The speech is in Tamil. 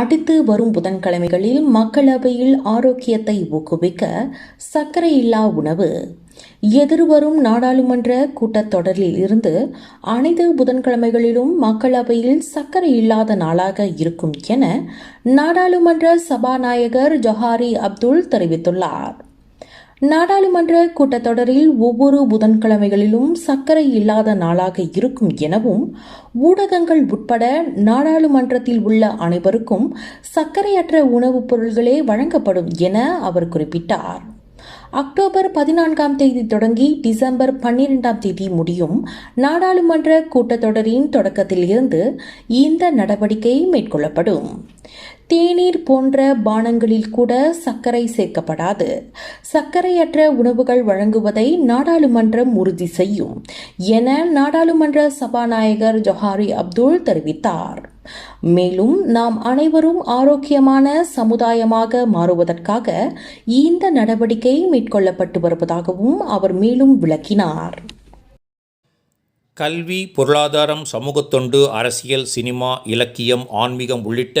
அடுத்து வரும் புதன்கிழமைகளில் மக்களவையில் ஆரோக்கியத்தை ஊக்குவிக்க சர்க்கரை இல்லா உணவு. எதிர்வரும் நாடாளுமன்ற கூட்டத்தொடரில் இருந்து அனைத்து புதன்கிழமைகளிலும் மக்களவையில் சர்க்கரை இல்லாத நாளாக இருக்கும் என நாடாளுமன்ற சபாநாயகர் ஜொஹாரி அப்துல் தெரிவித்துள்ளார். நாடாளுமன்ற கூட்டத்தொடரில் ஒவ்வொரு புதன்கிழமைகளிலும் சர்க்கரை இல்லாத நாளாக இருக்கும் எனவும் ஊடகங்கள் உட்பட நாடாளுமன்றத்தில் உள்ள அனைவருக்கும் சர்க்கரையற்ற உணவுப் பொருள்களே வழங்கப்படும் என அவர் குறிப்பிட்டார். அக்டோபர் பதினான்காம் தேதி தொடங்கி டிசம்பர் பன்னிரெண்டாம் தேதி முடியும் நாடாளுமன்ற கூட்டத்தொடரின் தொடக்கத்தில் இருந்து இந்த நடவடிக்கை மேற்கொள்ளப்படும். தேநீர் போன்ற பானங்களில் கூட சர்க்கரை சேர்க்கப்படாது. சர்க்கரையற்ற உணவுகள் வழங்குவதை நாடாளுமன்றம் உறுதி செய்யும் என நாடாளுமன்ற சபாநாயகர் ஜொஹாரி அப்துல் தெரிவித்தார். மேலும் நாம் அனைவரும் ஆரோக்கியமான சமுதாயமாக மாறுவதற்காக இந்த நடவடிக்கை மேற்கொள்ளப்பட்டு வருவதாகவும் அவர் மேலும் விளக்கினார். கல்வி பொருளாதாரம் சமூகத்தொண்டு அரசியல் சினிமா இலக்கியம் ஆன்மீகம் உள்ளிட்ட